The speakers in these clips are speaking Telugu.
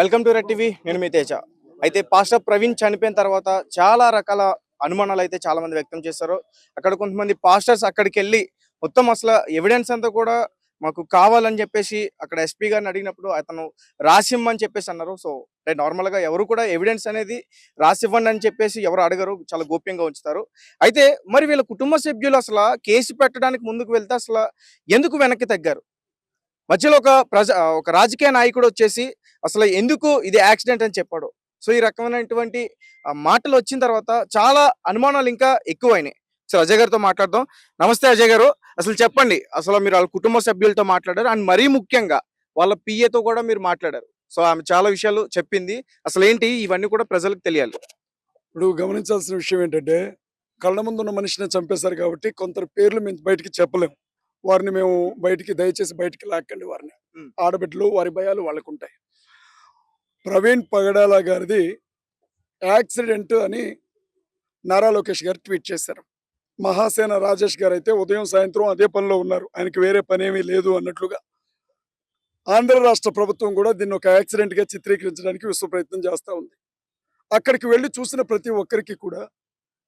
వెల్కమ్ టు రెడ్ టీవీ నేను మీ తేజ. అయితే పాస్టర్ ప్రవీణ్ చనిపోయిన తర్వాత చాలా రకాల అనుమానాలు అయితే చాలా మంది వ్యక్తం చేశారు. అక్కడ కొంతమంది పాస్టర్స్ అక్కడికి వెళ్ళి మొత్తం అసలు ఎవిడెన్స్ అంతా కూడా మాకు కావాలని చెప్పేసి అక్కడ ఎస్పీ గారిని అడిగినప్పుడు అతను రాసిమ్మని చెప్పేసి అన్నారు. సో అంటే నార్మల్గా ఎవరు కూడా ఎవిడెన్స్ అనేది రాసివ్వండి అని చెప్పేసి ఎవరు అడగరు చాలా గోప్యంగా ఉంచుతారు. అయితే మరి వీళ్ళ కుటుంబ సభ్యులు అసలు కేసు పెట్టడానికి ముందుకు వెళ్తే అసలు ఎందుకు వెనక్కి తగ్గారు? మధ్యలో ఒక ప్రజ ఒక రాజకీయ నాయకుడు వచ్చేసి అసలు ఎందుకు ఇది యాక్సిడెంట్ అని చెప్పాడు. సో ఈ రకమైనటువంటి మాటలు వచ్చిన తర్వాత చాలా అనుమానాలు ఇంకా ఎక్కువైనాయి. సో అజయ్ గారితో మాట్లాడదాం. నమస్తే అజయ్ గారు. అసలు చెప్పండి అసలు మీరు వాళ్ళ కుటుంబ సభ్యులతో మాట్లాడారు. అండ్ మరీ ముఖ్యంగా వాళ్ళ పిఏతో కూడా మీరు మాట్లాడారు. సో ఆమె చాలా విషయాలు చెప్పింది. అసలు ఏంటి? ఇవన్నీ కూడా ప్రజలకు తెలియాలి. ఇప్పుడు గమనించాల్సిన విషయం ఏంటంటే కళ్ళ ముందు ఉన్న మనిషిని చంపేశారు కాబట్టి కొందరు పేర్లు మేము బయటికి చెప్పలేము వారిని మేము బయటికి దయచేసి బయటికి లాక్కండి వారిని. ఆడబిడ్డలు వారి భయాలు వాళ్ళకు ఉంటాయి ప్రవీణ్ పగడాల గారిది యాక్సిడెంట్ అని నారా లోకేష్ గారు ట్వీట్ చేశారు. మహాసేన రాజేష్ గారు అయితే ఉదయం సాయంత్రం అదే పనిలో ఉన్నారు. ఆయనకి వేరే పనేమీ లేదు అన్నట్లుగా. ఆంధ్ర రాష్ట్ర ప్రభుత్వం కూడా దీన్ని ఒక యాక్సిడెంట్గా చిత్రీకరించడానికి విశ్వ ప్రయత్నం చేస్తూ ఉంది. అక్కడికి వెళ్ళి చూసిన ప్రతి ఒక్కరికి కూడా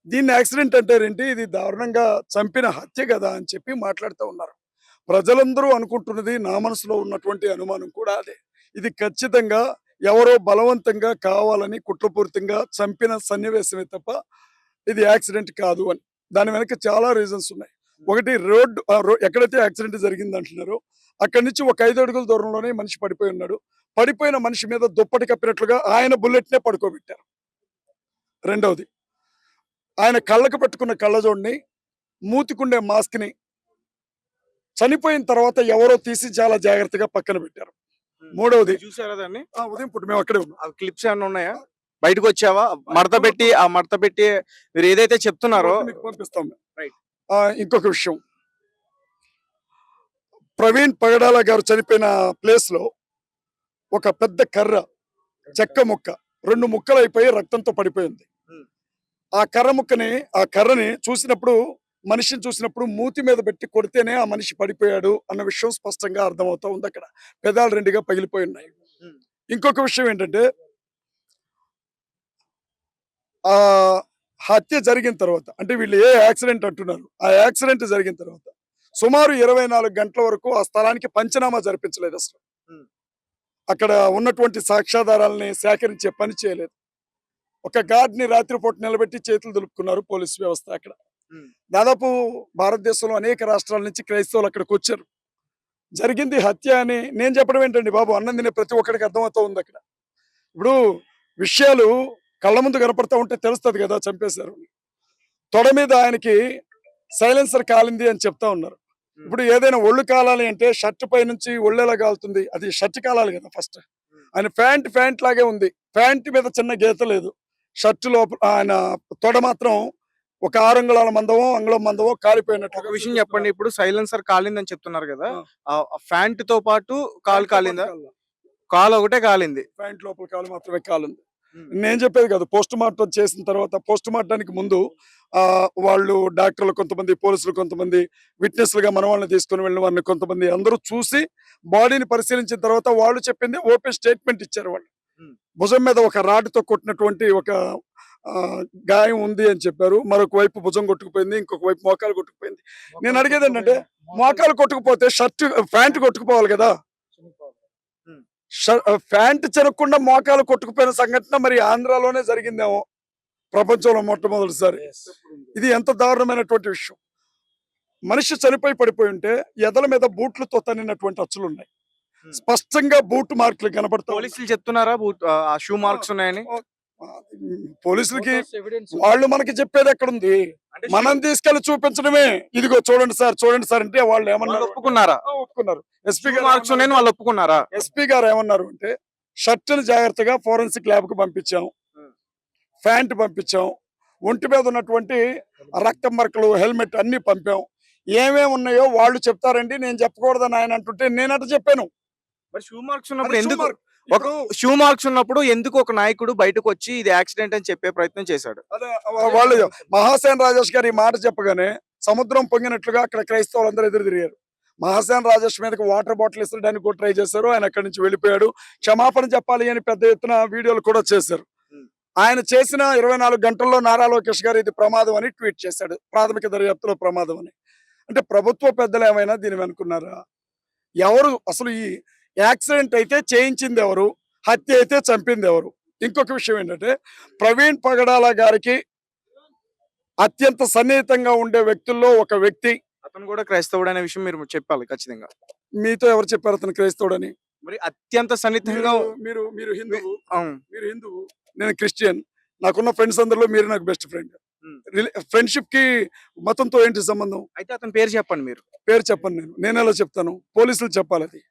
దీన్ని యాక్సిడెంట్ అంటారేంటి? ఇది దారుణంగా చంపిన హత్య కదా అని చెప్పి మాట్లాడుతూ ఉన్నారు. ప్రజలందరూ అనుకుంటున్నది నా మనసులో ఉన్నటువంటి అనుమానం కూడా అదే. ఇది ఖచ్చితంగా ఎవరో బలవంతంగా కావాలని కుట్రపూరితంగా చంపిన సన్నివేశమే తప్ప ఇది యాక్సిడెంట్ కాదు అని. దాని వెనక చాలా రీజన్స్ ఉన్నాయి. ఒకటి రోడ్ ఎక్కడైతే యాక్సిడెంట్ జరిగింది అంటున్నారో అక్కడి నుంచి ఒక ఐదు అడుగుల దూరంలోనే మనిషి పడిపోయి ఉన్నాడు. పడిపోయిన మనిషి మీద దుప్పటి కప్పినట్లుగా ఆయన బుల్లెట్నే పడుకోబెట్టారు. రెండవది ఆయన కళ్ళకు పెట్టుకున్న కళ్ళజోడిని మూతికుండే మాస్క్ని చనిపోయిన తర్వాత ఎవరో తీసి చాలా జాగ్రత్తగా పక్కన పెట్టారు. మూడవది. చూసారా దాన్ని? ఉదయం పూట మేము అక్కడే ఉన్నాం. క్లిప్స్ ఏమైనా ఉన్నాయా? బయటకు వచ్చావా? మడత పెట్టి ఆ మడత పెట్టి మీరు ఏదైతే చెప్తున్నారో మీకు పంపిస్తాం. ఇంకొక విషయం. ప్రవీణ్ పగడాల గారు చనిపోయిన ప్లేస్లో ఒక పెద్ద కర్ర చెక్క ముక్క రెండు ముక్కలు అయిపోయి రక్తంతో పడిపోయింది. ఆ కర్ర ముక్కని ఆ కర్రని చూసినప్పుడు మనిషిని చూసినప్పుడు మూతి మీద పెట్టి కొడితేనే ఆ మనిషి పడిపోయాడు అన్న విషయం స్పష్టంగా అర్థమవుతా ఉంది అక్కడ పెదాలు రెండుగా పగిలిపోయి ఉన్నాయి. ఇంకొక విషయం ఏంటంటే ఆ హత్య జరిగిన తర్వాత అంటే వీళ్ళు ఏ యాక్సిడెంట్ అంటున్నారు ఆ యాక్సిడెంట్ జరిగిన తర్వాత సుమారు ఇరవై నాలుగు గంటల వరకు ఆ స్థలానికి పంచనామా జరిపించలేదు అసలు. అక్కడ ఉన్నటువంటి సాక్ష్యాధారాలని సేకరించే పని చేయలేదు ఒక గార్డ్ని రాత్రిపూట నిలబెట్టి చేతులు దులుపుకున్నారు పోలీస్ వ్యవస్థ అక్కడ. దాదాపు భారతదేశంలో అనేక రాష్ట్రాల నుంచి క్రైస్తవులు అక్కడికి వచ్చారు. జరిగింది హత్య అని నేను చెప్పడం ఏంటండి బాబు? అన్నం తినే ప్రతి ఒక్కడికి అర్థమవుతా ఉంది అక్కడ. ఇప్పుడు విషయాలు కళ్ళ ముందు కనపడతా ఉంటే తెలుస్తుంది కదా చంపేశారు. తొడ మీద ఆయనకి సైలెన్సర్ కాలింది అని చెప్తా ఉన్నారు. ఇప్పుడు ఏదైనా ఒళ్ళు కాలాలి అంటే షర్ట్ పై నుంచి ఒళ్ళెలా కాలుతుంది? అది షర్ట్ కాలాలి కదా ఫస్ట్. ఆయన ప్యాంట్ ప్యాంట్ లాగే ఉంది. ప్యాంట్ మీద చిన్న గీత లేదు. షర్ట్ లోపల ఆయన తొడ మాత్రం ఒక ఆరు అంగుళాల మందమో అంగుళం మందమో కాలిపోయినట్టు. ఒక విషయం చెప్పండి. ఇప్పుడు సైలెన్సర్ కాలిందని చెప్తున్నారు కదా. ఫ్యాంట్తో పాటు కాలు కాలిందా? కాలు ఒకటే కాలింది. ప్యాంట్ లోపల కాలు మాత్రమే కాలుంది. నేను చెప్పేది కాదు. పోస్ట్ మార్టం చేసిన తర్వాత పోస్ట్ మార్టానికి ముందు ఆ వాళ్ళు డాక్టర్లు కొంతమంది పోలీసులు కొంతమంది విట్నెస్లుగా మన వాళ్ళని తీసుకుని వెళ్ళిన వారిని కొంతమంది అందరూ చూసి బాడీని పరిశీలించిన తర్వాత వాళ్ళు చెప్పింది ఓపెన్ స్టేట్మెంట్ ఇచ్చారు వాళ్ళు. భుజం మీద ఒక రాడ్తో కొట్టినటువంటి ఒక గాయం ఉంది అని చెప్పారు. మరొక వైపు భుజం కొట్టుకుపోయింది ఇంకొక వైపు మోకాలు కొట్టుకుపోయింది. నేను అడిగేది ఏంటంటే మోకాలు కొట్టుకుపోతే షర్ట్ ప్యాంట్ కొట్టుకుపోవాలి కదా? ప్యాంట్ చెరగకుండా మోకాలు కొట్టుకుపోయిన సంఘటన మరి ఆంధ్రాలోనే జరిగిందేమో? ప్రపంచంలో మొట్టమొదటిసారి. ఇది ఎంత దారుణమైనటువంటి విషయం. మనిషి చనిపోయి పడిపోయి ఉంటే ఎదల మీద బూట్లతో తన్నినటువంటి అచ్చులు ఉన్నాయి. స్పష్టంగా బూట్ మార్కులు కనబడతా ఉన్నాయి. పోలీసులు చెప్తున్నారా? బూట్- షూ మార్క్స్ ఉన్నాయని? పోలీసులకి వాళ్ళు మనకి చెప్పేది ఎక్కడుంది? మనం తీసుకెళ్ళి చూపించడమే. ఇదిగో చూడండి సార్ చూడండి సార్ అంటే వాళ్ళు ఏమన్నారు ఒప్పుకున్నారా? ఒప్పుకున్నారు. ఎస్పీ ఉన్నాయని వాళ్ళు ఒప్పుకున్నారా? ఎస్పీ గారు ఏమన్నారు అంటే షర్ట్ని జాగ్రత్తగా ఫోరెన్సిక్ ల్యాబ్కు పంపించాం. Hmm. ప్యాంట్ పంపించాం. ఒంటి మీద ఉన్నటువంటి రక్తం మరకలు హెల్మెట్ అన్ని పంపాం. ఏమేమి ఉన్నాయో వాళ్ళు చెప్తారండి. నేను చెప్పకూడదని ఆయన అంటుంటే నేనట చెప్పాను. మరి షూ మార్క్స్ ఉన్నప్పుడు ఎందుకు. ఒక షూ మార్క్స్ ఉన్నప్పుడు ఎందుకు ఒక నాయకుడు బయటకు వచ్చి ఇది యాక్సిడెంట్ అని చెప్పే ప్రయత్నం చేశాడు? అదే వాళ్ళు మహాసేన రాజేష్ గారు ఈ మాట చెప్పగానే సముద్రం పొంగినట్లుగా అక్కడ క్రైస్తవులందరూ ఎదురు తిరిగారు. మహాసేన రాజేష్ మీదకి వాటర్ బాటిల్ ఇస్తడానికి కూడా ట్రై చేశారు. ఆయన అక్కడి నుంచి వెళ్ళిపోయాడు. క్షమాపణ చెప్పాలి అని పెద్ద ఎత్తున వీడియోలు కూడా చేశారు. ఆయన చేసిన ఇరవై నాలుగు గంటల్లో నారా లోకేష్ గారు ఇది ప్రమాదం అని ట్వీట్ చేశాడు. ప్రాథమిక దర్యాప్తులో ప్రమాదం అని. అంటే ప్రభుత్వ పెద్దలు ఏమైనా దీని వెనుకున్నారా? ఎవరు అసలు ఈ యాక్సిడెంట్ అయితే చేయించింది ఎవరు హత్య అయితే చంపింది ఎవరు ఇంకొక విషయం ఏంటంటే ప్రవీణ్ పగడాల గారికి అత్యంత సన్నిహితంగా ఉండే వ్యక్తుల్లో ఒక వ్యక్తి. అతను కూడా క్రైస్తవుడు అనే విషయం మీరు చెప్పాలి ఖచ్చితంగా. మీతో ఎవరు చెప్పారు అతను క్రైస్తవుడని? మరి అత్యంత సన్నిహితంగా మీరు- మీరు హిందువు. మీరు హిందువు. నేను క్రిస్టియన్. నాకున్న ఫ్రెండ్స్ అందరిలో మీరు నాకు బెస్ట్ ఫ్రెండ్. ఫ్రెండ్షిప్కి మతంతో ఏంటి సంబంధం? అయితే అతని పేరు చెప్పండి మీరు. పేరు చెప్పను నేను. నేను ఎలా చెప్తాను? పోలీసులు చెప్పాలి అది.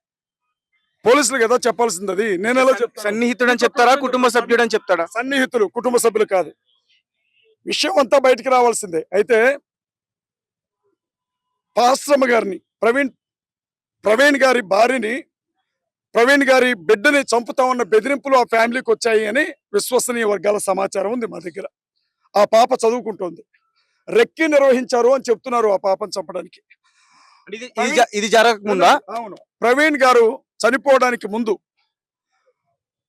పోలీసులు కదా చెప్పాల్సింది అది నేను ఎలా చెప్తాను? సన్నిహితుడు అని చెప్తారా కుటుంబ సభ్యుడు అని చెప్తాడా? సన్నిహితులు కుటుంబ సభ్యులు కాదు. విషయం అంతా బయటికి రావాల్సిందే. అయితే పాశ్రమ గారిని ప్రవీణ్ ప్రవీణ్ గారి భార్యని ప్రవీణ్ గారి బిడ్డని చంపుతామన్న బెదిరింపులు ఆ ఫ్యామిలీకి వచ్చాయి అని విశ్వసనీయ వర్గాల సమాచారం ఉంది మా దగ్గర. ఆ పాప చదువుకుంటోంది. రెక్కి నిర్వహించారు అని చెప్తున్నారు ఆ పాపను చంపడానికి. ఇది ఇది జ- ఇది జరగకముందా? అవును. ప్రవీణ్ గారు చనిపోవడానికి ముందు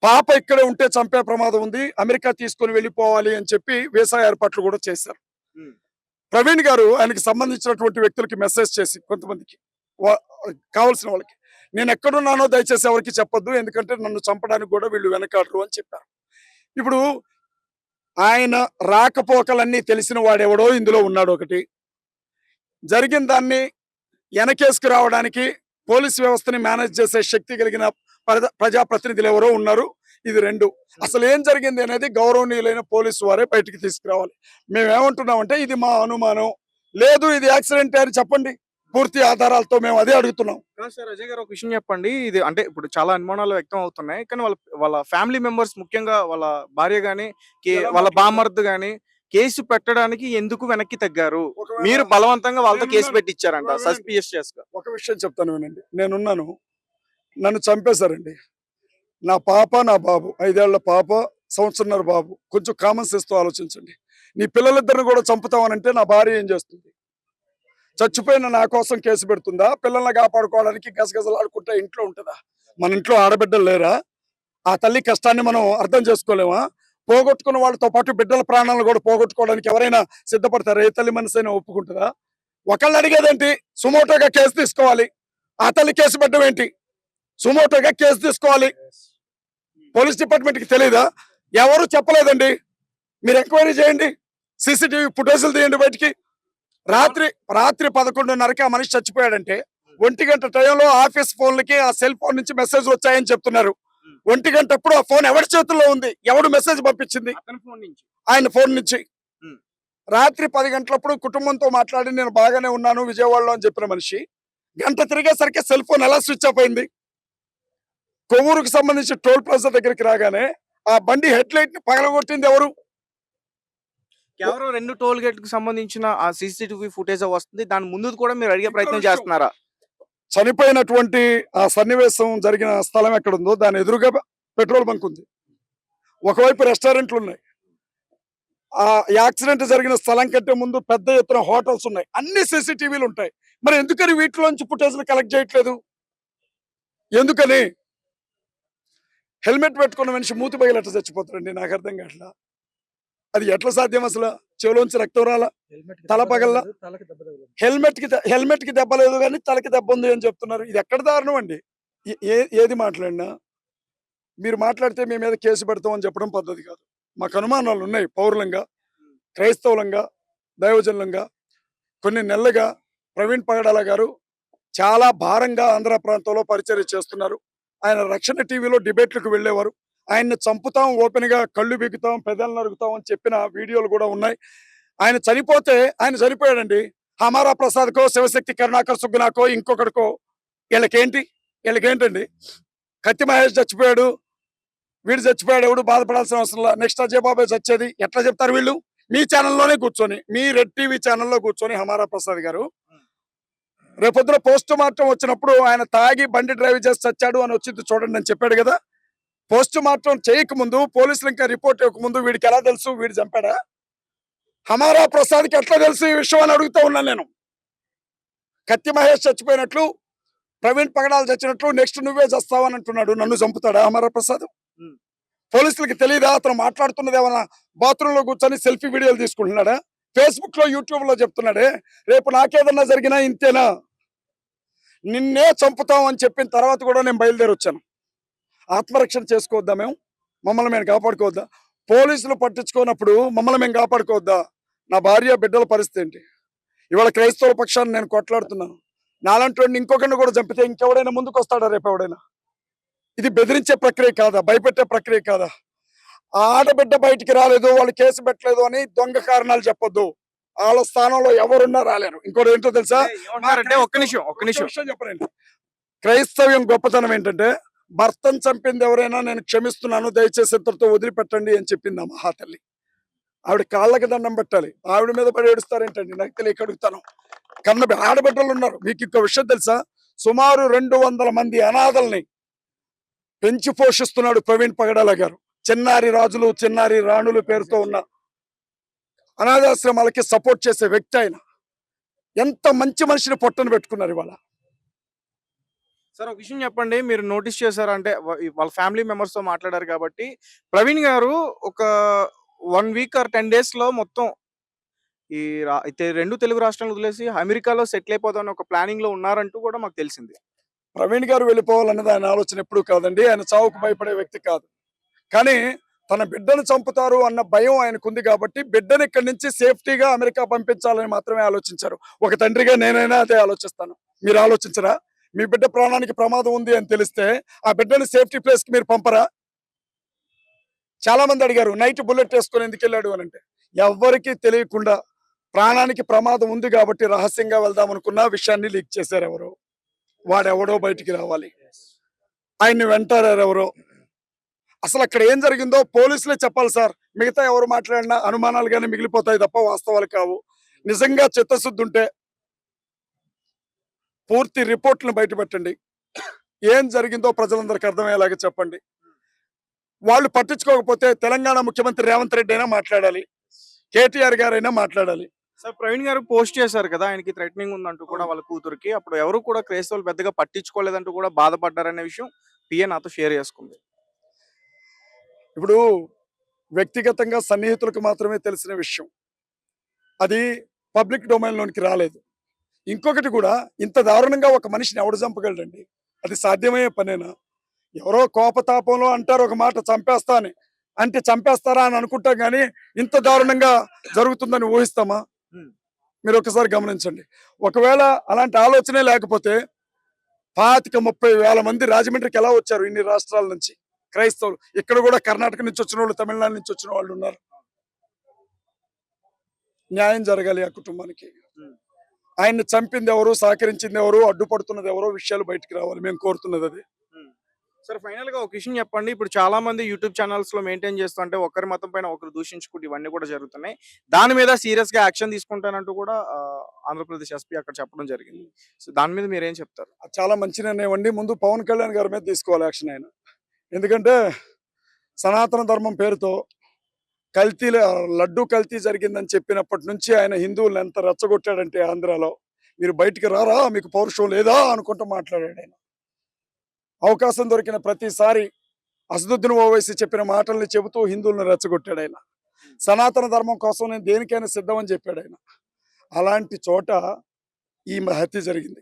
పాప ఇక్కడే ఉంటే చంపే ప్రమాదం ఉంది అమెరికా తీసుకొని వెళ్ళిపోవాలి అని చెప్పి వీసా ఏర్పాట్లు కూడా చేశారు. ప్రవీణ్ గారు ఆయనకి సంబంధించినటువంటి వ్యక్తులకి మెసేజ్ చేసి కొంతమందికి కావాల్సిన వాళ్ళకి నేను ఎక్కడున్నానో దయచేసి ఎవరికి చెప్పొద్దు ఎందుకంటే నన్ను చంపడానికి కూడా వీళ్ళు వెనకాడరు అని చెప్పారు. ఇప్పుడు ఆయన రాకపోకలన్నీ తెలిసిన వాడెవడో ఇందులో ఉన్నాడు ఒకటి. జరిగిన దాన్ని వెనకేసుకు రావడానికి పోలీస్ వ్యవస్థని మేనేజ్ చేసే శక్తి కలిగిన ప్రజా- ప్రజాప్రతినిధులు ఎవరో ఉన్నారు. ఇది రెండు. అసలు ఏం జరిగింది అనేది గౌరవనీయులైన పోలీసు వారే బయటికి తీసుకురావాలి. మేము ఏమంటున్నామంటే ఇది మా అనుమానం. లేదు ఇది యాక్సిడెంట్ అని చెప్పండి. పూర్తి ఆధారాలతో మేము అదే అడుగుతున్నాం. సార్ అజయ్ గారు ఒక విషయం చెప్పండి. ఇది అంటే ఇప్పుడు చాలా అనుమానాలు వ్యక్తం అవుతున్నాయి. కానీ వాళ్ళ వాళ్ళ ఫ్యామిలీ మెంబర్స్ ముఖ్యంగా వాళ్ళ భార్య గాని కే- ఎలా వాళ్ళ? బామర్ది గాని కేసు పెట్టడానికి ఎందుకు వెనక్కి తగ్గారు? మీరు బలవంతంగా వాళ్ళతో కేసు పెట్టించారంట సస్పిషియస్గా. ఒక విషయం చెప్తాను వినండి. నేనున్నాను. నన్ను చంపేశారండి. నా పాప నా బాబు ఐదేళ్ళ పాప సంవత్సరన్నర బాబు. కొంచెం కామన్ సెన్స్తో ఆలోచించండి. నీ పిల్లలిద్దరిని కూడా చంపుతామనంటే నా భార్య ఏం చేస్తుంది? చచ్చిపోయిన నా కోసం కేసు పెడుతుందా? పిల్లల్ని కాపాడుకోవడానికి గసగసలాడుకుంటే ఇంట్లో ఉంటుందా? మన ఇంట్లో ఆడబిడ్డలు లేరా? ఆ తల్లి కష్టాన్ని మనం అర్థం చేసుకోలేమా? పోగొట్టుకున్న వాళ్ళతో పాటు బిడ్డల ప్రాణాలను కూడా పోగొట్టుకోవడానికి ఎవరైనా సిద్ధపడతారా? ఏ తల్లి మనసు అయినా ఒప్పుకుంటుందా? ఒకళ్ళు అడిగేదేంటి సుమోటోగా కేసు తీసుకోవాలి. ఆ తల్లి కేసు పెట్టడం ఏంటి? సుమోటోగా కేసు తీసుకోవాలి. పోలీస్ డిపార్ట్మెంట్కి తెలియదా ఎవరు చెప్పలేదండి. మీరు ఎంక్వైరీ చేయండి. సీసీటీవీ ఫుటేజ్లు తీయండి బయటికి. రాత్రి రాత్రి పదకొండున్నరకి ఆ మనిషి చచ్చిపోయాడంటే ఒంటి గంట టైంలో ఆఫీస్ ఫోన్లకి ఆ సెల్ ఫోన్ నుంచి మెసేజ్ వచ్చాయని చెప్తున్నారు. ఒంటి గంట అప్పుడు ఆ ఫోన్ ఎవరి చేతుల్లో ఉంది? ఎవడు మెసేజ్ పంపించింది? అతని ఫోన్ నుంచి. ఆయన ఫోన్ నుంచి. రాత్రి పది గంటలప్పుడు కుటుంబంతో మాట్లాడి నేను బాగానే ఉన్నాను విజయవాడలో అని చెప్పిన మనిషి గంట తిరిగేసరికి సెల్ ఫోన్ ఎలా స్విచ్ ఆఫ్ అయింది? కొవ్వూరుకు సంబంధించి టోల్ ప్లాజా దగ్గరికి రాగానే ఆ బండి హెడ్ లైట్ని పగలగొట్టింది ఎవరు? కేవలం రెండు టోల్ గేట్కి సంబంధించిన ఆ సీసీటీవీ ఫుటేజ్ వస్తుంది. దాని ముందు కూడా మీరు అడిగే ప్రయత్నం. చేస్తున్నారా? చనిపోయినటువంటి ఆ సన్నివేశం జరిగిన స్థలం ఎక్కడ ఉందో దాని ఎదురుగా పెట్రోల్ బంక్ ఉంది. ఒకవైపు రెస్టారెంట్లు ఉన్నాయి. ఆ యాక్సిడెంట్ జరిగిన స్థలం కంటే ముందు పెద్ద ఎత్తున హోటల్స్ ఉన్నాయి. అన్ని సీసీటీవీలు ఉంటాయి. మరి ఎందుకని వీటిలోంచి ఫుటేజ్లు కలెక్ట్ చేయట్లేదు? ఎందుకని? హెల్మెట్ పెట్టుకున్న మనిషి మూతి బయలు ఎట్లా చచ్చిపోతారండి నాకు అర్థం కావట్లా. అది ఎట్లా సాధ్యం అసలు? చెవులోంచి రక్తం రాలా? తల పగల్లా? హెల్మెట్కి హెల్మెట్కి దెబ్బ లేదు కానీ తలకి దెబ్బ ఉంది అని చెప్తున్నారు. ఇది ఎక్కడ దారుణం అండి? ఏది మాట్లాడినా? మీరు మాట్లాడితే మీ మీద కేసు పెడతాం అని చెప్పడం పద్ధతి కాదు. మాకు అనుమానాలు ఉన్నాయి పౌరులంగా క్రైస్తవులంగా దైవజనులంగా. కొన్ని నెలలుగా ప్రవీణ్ పగడాల గారు చాలా భారంగా ఆంధ్ర ప్రాంతంలో పరిచర్య చేస్తున్నారు. ఆయన రక్షణ టీవీలో డిబేట్లకు వెళ్ళేవారు. ఆయన్ని చంపుతాం ఓపెన్గా కళ్ళు బిగుతాం పెదలు నరుగుతాం అని చెప్పిన వీడియోలు కూడా ఉన్నాయి. ఆయన చనిపోతే ఆయన చనిపోయాడండి. హమారా ప్రసాద్కో శివశక్తి కరుణాకర్ సుగ్గునాకో ఇంకొకటికో వీళ్ళకేంటి? వీళ్ళకేంటండి? కత్తి మహేష్ చచ్చిపోయాడు. వీడు చచ్చిపోయాడు. ఎవడు బాధపడాల్సిన అవసరం నెక్స్ట్ అజయ్ చచ్చేది. ఎట్లా చెప్తారు వీళ్ళు? మీ ఛానల్లోనే కూర్చొని మీ రెడ్ టీవీ ఛానల్లో కూర్చొని హమారా ప్రసాద్ గారు. రేపొద్దున పోస్ట్ మార్టం వచ్చినప్పుడు ఆయన తాగి బండి డ్రైవ్ చేసి చచ్చాడు అని వచ్చింది చూడండి అని చెప్పాడు కదా. పోస్ట్ మార్టం చేయకముందు పోలీసులు ఇంకా రిపోర్ట్ ఇవ్వకముందు వీడికి ఎలా తెలుసు? వీడు చంపాడా? హమారా ప్రసాద్కి ఎట్లా తెలుసు ఈ విషయం అని అడుగుతా ఉన్నాను నేను. కత్తి మహేష్ చచ్చిపోయినట్లు ప్రవీణ్ పగడాలు చచ్చినట్లు నెక్స్ట్ నువ్వే చస్తావు అని అంటున్నాడు. నన్ను చంపుతాడా అమరప్రసాద్ ఉమ్. పోలీసులకి తెలియదా అతను మాట్లాడుతున్నది ఏమన్నా బాత్రూమ్లో కూర్చొని సెల్ఫీ వీడియోలు తీసుకుంటున్నాడా? ఫేస్బుక్లో యూట్యూబ్లో చెప్తున్నాడే రేపు నాకేదన్నా జరిగినా ఇంతేనా? నిన్నే చంపుతాం అని చెప్పిన తర్వాత కూడా నేను బయలుదేరి వచ్చాను. ఆత్మరక్షణ చేసుకోవద్దా మేము? మమ్మల్ని మేము కాపాడుకోవద్దా? పోలీసులు పట్టించుకోనప్పుడు మమ్మల్ని మేము కాపాడుకోవద్దా? నా భార్య బిడ్డల పరిస్థితి ఏంటి? ఇవాళ క్రైస్తవుల పక్షాన్ని నేను కొట్లాడుతున్నాను. నాలాంటి ఇంకొకరిని కూడా చంపితే ఇంకెవడైనా ముందుకు వస్తాడా రేపు ఎవడైనా? ఇది బెదిరించే ప్రక్రియ కాదా? భయపెట్టే ప్రక్రియ కాదా? ఆ ఆడబిడ్డ బయటికి రాలేదు వాళ్ళు కేసు పెట్టలేదు అని దొంగ కారణాలు చెప్పొద్దు. వాళ్ళ స్థానంలో ఎవరున్నా రాలేరు. ఇంకోటి ఏంటో తెలుసా? ఒక్క నిమిషం ఒక్క నిమిషం చెప్పండి. క్రైస్తవ్యం గొప్పతనం ఏంటంటే భర్తను చంపింది ఎవరైనా నేను క్షమిస్తున్నాను దయచేసి ఇంతటితో వదిలిపెట్టండి అని చెప్పింది ఆ మహాతల్లి. ఆవిడ కాళ్ళకి దండం పెట్టాలి. ఆవిడ మీద పడి ఏడుస్తారేంటండి? నాకు తెలియక అడుగుతాను. కన్న ఆడబిడ్డలు ఉన్నారు. మీకు ఇంకో విషయం తెలుసా? సుమారు రెండు వందల మంది అనాథల్ని పెంచి పోషిస్తున్నాడు ప్రవీణ్ పగడాల గారు. చిన్నారి రాజులు చిన్నారి రాణులు పేరుతో ఉన్న అనాథాశ్రమాలకి సపోర్ట్ చేసే వ్యక్తి ఆయన. ఎంత మంచి మనిషిని పొట్టను పెట్టుకున్నారు ఇవాళ. సార్ ఒక విషయం చెప్పండి. మీరు నోటీస్ చేశారంటే వాళ్ళ ఫ్యామిలీ మెంబర్స్తో మాట్లాడారు కాబట్టి. ప్రవీణ్ గారు ఒక వన్ వీక్ ఆర్ టెన్ డేస్లో మొత్తం ఈ అయితే రెండు తెలుగు రాష్ట్రాలు వదిలేసి అమెరికాలో సెటిల్ అయిపోదామని ఒక ప్లానింగ్లో ఉన్నారంటూ కూడా మాకు తెలిసింది. ప్రవీణ్ గారు వెళ్ళిపోవాలన్నది ఆయన ఆలోచన ఎప్పుడు కాదండి. ఆయన చావుకు భయపడే వ్యక్తి కాదు. కానీ తన బిడ్డను చంపుతారు అన్న భయం ఆయనకు ఉంది కాబట్టి బిడ్డను ఇక్కడి నుంచి సేఫ్టీగా అమెరికా పంపించాలని మాత్రమే ఆలోచించారు. ఒక తండ్రిగా నేనైనా అదే ఆలోచిస్తాను. మీరు ఆలోచించరా? మీ బిడ్డ ప్రాణానికి ప్రమాదం ఉంది అని తెలిస్తే ఆ బిడ్డను సేఫ్టీ ప్లేస్కి మీరు పంపరా? చాలా మంది అడిగారు నైట్ బుల్లెట్ వేసుకొని ఎందుకు వెళ్ళాడు? అని అంటే ఎవ్వరికీ తెలియకుండా ప్రాణానికి ప్రమాదం ఉంది కాబట్టి రహస్యంగా వెళ్దాం అనుకున్న విషయాన్ని లీక్ చేశారు ఎవరు. వాడెవడో బయటికి రావాలి. ఆయన్ని వెంటారారు ఎవరో. అసలు అక్కడ ఏం జరిగిందో పోలీసులే చెప్పాలి సార్. మిగతా ఎవరు మాట్లాడినా అనుమానాలుగానే మిగిలిపోతాయి తప్ప వాస్తవాలు కావు. నిజంగా చిత్తశుద్ధి ఉంటే పూర్తి రిపోర్ట్లను బయటపెట్టండి. ఏం జరిగిందో ప్రజలందరికీ అర్థమయ్యేలాగా చెప్పండి. వాళ్ళు పట్టించుకోకపోతే తెలంగాణ ముఖ్యమంత్రి రేవంత్ రెడ్డి అయినా మాట్లాడాలి. కేటీఆర్ గారైనా మాట్లాడాలి. సార్ ప్రవీణ్ గారు పోస్ట్ చేశారు కదా ఆయనకి థ్రెటనింగ్ ఉందంటూ కూడా వాళ్ళ కూతురికి. అప్పుడు ఎవరు కూడా క్రైస్తవులు పెద్దగా పట్టించుకోలేదంటూ కూడా బాధపడ్డారనే విషయం పిఏ నాతో షేర్ చేసుకుంది. ఇప్పుడు వ్యక్తిగతంగా సన్నిహితులకు మాత్రమే తెలిసిన విషయం. అది పబ్లిక్ డొమైన్లోనికి రాలేదు. ఇంకొకటి కూడా ఇంత దారుణంగా ఒక మనిషిని ఎవడు చంపగలడండి? అది సాధ్యమయ్యే పనేనా? ఎవరో కోపతాపంలో అంటారు ఒక మాట చంపేస్తా అని. అంటే చంపేస్తారా అని అనుకుంటాం కానీ ఇంత దారుణంగా జరుగుతుందని ఊహిస్తామా. మీరు ఒకసారి గమనించండి. ఒకవేళ అలాంటి ఆలోచనే లేకపోతే పాతిక ముప్పై వేల మంది రాజమండ్రికి ఎలా వచ్చారు ఇన్ని రాష్ట్రాల నుంచి? క్రైస్తవులు. ఇక్కడ కూడా కర్ణాటక నుంచి వచ్చిన వాళ్ళు తమిళనాడు నుంచి వచ్చిన వాళ్ళు ఉన్నారు. న్యాయం జరగాలి ఆ కుటుంబానికి. ఆయన్ని చంపింది ఎవరు సహకరించింది ఎవరు అడ్డుపడుతున్నది ఎవరో విషయాలు బయటికి రావాలి. మేము కోరుతున్నది అది. సార్ ఫైనల్గా ఒక విషయం చెప్పండి. ఇప్పుడు చాలా మంది యూట్యూబ్ ఛానల్స్లో మెయింటైన్ చేస్తుంటే ఒకరి మతం పైన ఒకరు దూషించుకుంటూ ఇవన్నీ కూడా జరుగుతున్నాయి. దాని మీద సీరియస్గా యాక్షన్ తీసుకుంటానంటూ కూడా ఆంధ్రప్రదేశ్ ఎస్పీ అక్కడ చెప్పడం జరిగింది. సో దాని మీద మీరు ఏం చెప్తారు? చాలా మంచి నిర్ణయం అండి ముందు పవన్ కళ్యాణ్ గారి మీద తీసుకోవాలి యాక్షన్ ఆయన. ఎందుకంటే సనాతన ధర్మం పేరుతో కల్తీ లడ్డు కల్తీ జరిగిందని చెప్పినప్పటి నుంచి ఆయన హిందువులను ఎంత రెచ్చగొట్టాడంటే ఆంధ్రాలో. మీరు బయటికి రారా? మీకు పౌరుషం లేదా? అనుకుంటూ మాట్లాడాడు ఆయన. అవకాశం దొరికిన ప్రతిసారి అసదుద్దీన్ ఓవైసీ చెప్పిన మాటల్ని చెబుతూ హిందువులను రెచ్చగొట్టాడు ఆయన. సనాతన ధర్మం కోసం నేను దేనికైనా సిద్ధమని చెప్పాడు ఆయన. అలాంటి చోట ఈ హత్య జరిగింది.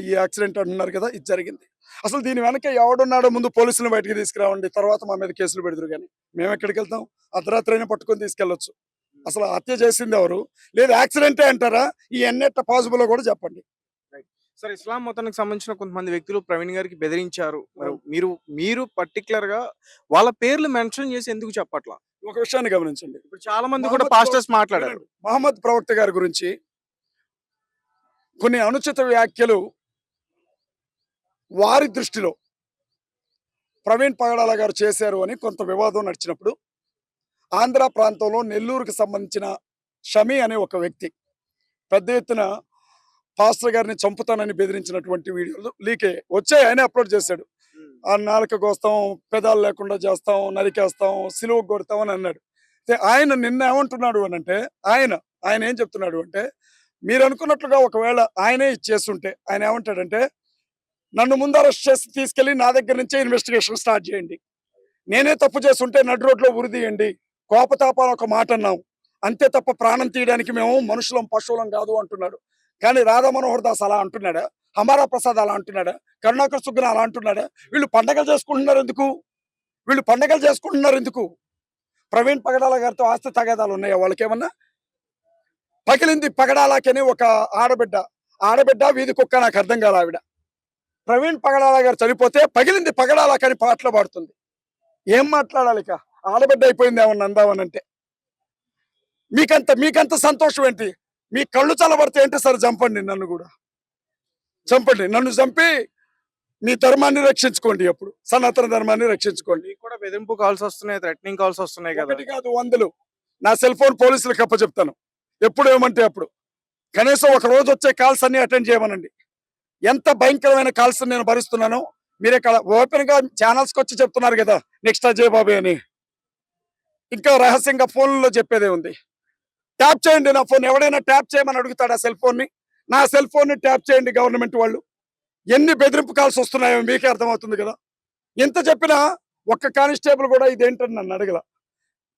ఈ యాక్సిడెంట్ అంటున్నారు కదా ఇది జరిగింది. అసలు దీని వెనక ఎవడున్నాడో ముందు పోలీసులను బయటకు తీసుకురావండి. తర్వాత మా మీద కేసులు పెడతారు కానీ మేము ఎక్కడికి వెళ్తాం? అర్ధరాత్రి అయినా పట్టుకొని తీసుకెళ్ళొచ్చు. అసలు హత్య చేసింది ఎవరు? లేదు యాక్సిడెంటే అంటారా? ఈ ఎన్నెట్ట పాసిబుల్ కూడా చెప్పండి. సార్ ఇస్లాం మతానికి సంబంధించిన కొంతమంది వ్యక్తులు ప్రవీణ్ గారికి బెదిరించారు. మరి. మీరు పర్టికులర్గా వాళ్ళ పేర్లు మెన్షన్ చేసి ఎందుకు చెప్పట్లా? ఒక విషయాన్ని గమనించండి. ఇప్పుడు చాలా మంది కూడా పాస్టర్స్ మాట్లాడారు. మహమ్మద్ ప్రవక్త గారి గురించి కొన్ని అనుచిత వ్యాఖ్యలు వారి దృష్టిలో ప్రవీణ్ పగడాల గారు చేశారు అని కొంత వివాదం నడిచినప్పుడు ఆంధ్ర ప్రాంతంలో నెల్లూరుకు సంబంధించిన షమి అనే ఒక వ్యక్తి పెద్ద ఎత్తున పాస్టర్ గారిని చంపుతానని బెదిరించినటువంటి వీడియోలు లీకే వచ్చాయి ఆయన అప్లోడ్ చేశాడు. ఆ నాలుక కోస్తాం పెదాలు లేకుండా చేస్తాం నరికేస్తాం సిలువ కొడతాం అని అన్నాడు. అయితే ఆయన నిన్న ఏమంటున్నాడు అని అంటే ఆయన ఆయన ఏం చెప్తున్నాడు అంటే మీరు అనుకున్నట్లుగా ఒకవేళ ఆయనే ఇచ్చేస్తుంటే ఆయన ఏమంటాడంటే నన్ను ముందు అరెస్ట్ చేసి తీసుకెళ్ళి నా దగ్గర నుంచే ఇన్వెస్టిగేషన్ స్టార్ట్ చేయండి. నేనే తప్పు చేస్తుంటే నడు రోడ్లో ఉరిదీయండి కోపతాపాలు ఒక మాట అన్నాం. అంతే తప్ప ప్రాణం తీయడానికి మేము మనుషులం పశువులం కాదు అంటున్నాడు. కానీ రాధా మనోహర్ దాస్ అలా అంటున్నాడా? హమారా ప్రసాద్ అలా అంటున్నాడా? కరుణాకర్ సుగ్న అలా అంటున్నాడా? వీళ్ళు పండగలు చేసుకుంటున్నారు ఎందుకు? వీళ్ళు పండగలు చేసుకుంటున్నారు ఎందుకు? ప్రవీణ్ పగడాల గారితో ఆస్తి తగాదాలు ఉన్నాయా? వాళ్ళకేమన్నా? పగిలింది పగడాలకని ఒక ఆడబిడ్డ. ఆడబిడ్డ వీధి కుక్క నాకు అర్థం కాదు ఆవిడ. ప్రవీణ్ పగడాల గారు చనిపోతే పగిలింది పగడాలకని పాటలు పాడుతుంది. ఏం మాట్లాడాలి ఆడబిడ్డ అయిపోయింది ఏమన్నా అందామనంటే మీకంత మీకంత సంతోషం ఏంటి? మీ కళ్ళు చల్లబడితే ఏంటి సార్ చంపండి నన్ను కూడా? చంపండి. నన్ను చంపి మీ ధర్మాన్ని రక్షించుకోండి అప్పుడు సనాతన ధర్మాన్ని రక్షించుకోండి. కూడా బెదింపు కాల్స్ వస్తున్నాయి థ్రెటనింగ్ కాల్స్ వస్తున్నాయి కదా. కాదు వందలు. నా సెల్ ఫోన్ పోలీసులకు అప్పచెప్తాను. ఎప్పుడు ఏమంటే అప్పుడు. కనీసం ఒక రోజు వచ్చే కాల్స్ అన్ని అటెండ్ చేయమనండి. ఎంత భయంకరమైన కాల్స్ నేను భరిస్తున్నానో మీరే కదా ఓపెన్గా ఛానల్స్కి వచ్చి చెప్తున్నారు కదా నెక్స్ట్ అజయ్ బాబు అని. ఇంకా రహస్యంగా ఫోన్లో చెప్పేదే ఉంది. ట్యాప్ చేయండి నా ఫోన్ ఎవడైనా ట్యాప్ చేయమని అడుగుతాడు ఆ సెల్ ఫోన్ని? నా సెల్ ఫోన్ని ట్యాప్ చేయండి గవర్నమెంట్ వాళ్ళు. ఎన్ని బెదిరింపు కాల్స్ వస్తున్నాయో మీకే అర్థమవుతుంది కదా. ఎంత చెప్పినా ఒక్క కానిస్టేబుల్ కూడా ఇదేంటని నన్ను అడగల.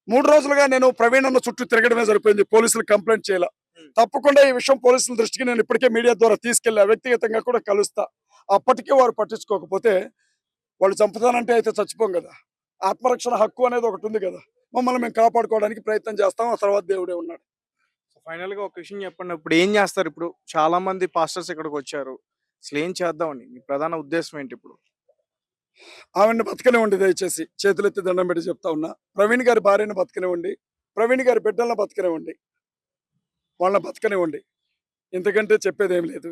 మూడు రోజులుగా నేను ప్రవీణ్ అన్న చుట్టూ తిరగడమే సరిపోయింది. పోలీసులు కంప్లైంట్ చేయాల. తప్పకుండా ఈ విషయం పోలీసుల దృష్టికి నేను ఇప్పటికే మీడియా ద్వారా తీసుకెళ్ళా వ్యక్తిగతంగా కూడా కలుస్తా. అప్పటికీ వారు పట్టించుకోకపోతే వాళ్ళు చంపుతానంటే అయితే చచ్చిపోం కదా. ఆత్మరక్షణ హక్కు అనేది ఒకటి ఉంది కదా. మమ్మల్ని మేము కాపాడుకోవడానికి ప్రయత్నం చేస్తాం. ఆ తర్వాత దేవుడే ఉన్నాడు. ఫైనల్గా ఒక విషయం చెప్పండి. ఇప్పుడు ఏం చేస్తారు? ఇప్పుడు చాలా మంది పాస్టర్స్ ఇక్కడికి వచ్చారు. అసలు ఏం చేద్దామని మీ ప్రధాన ఉద్దేశం ఏంటి ఇప్పుడు? ఆవిడని బతకనివ్వండి దయచేసి. చేతులెత్తి దండం పెట్టి చెప్తా ఉన్నా. ప్రవీణ్ గారి భార్యను బతకనివ్వండి ప్రవీణ్ గారి బిడ్డలను బతకనివ్వండి వాళ్ళని బతకనివ్వండి ఇంతకంటే చెప్పేది ఏం లేదు.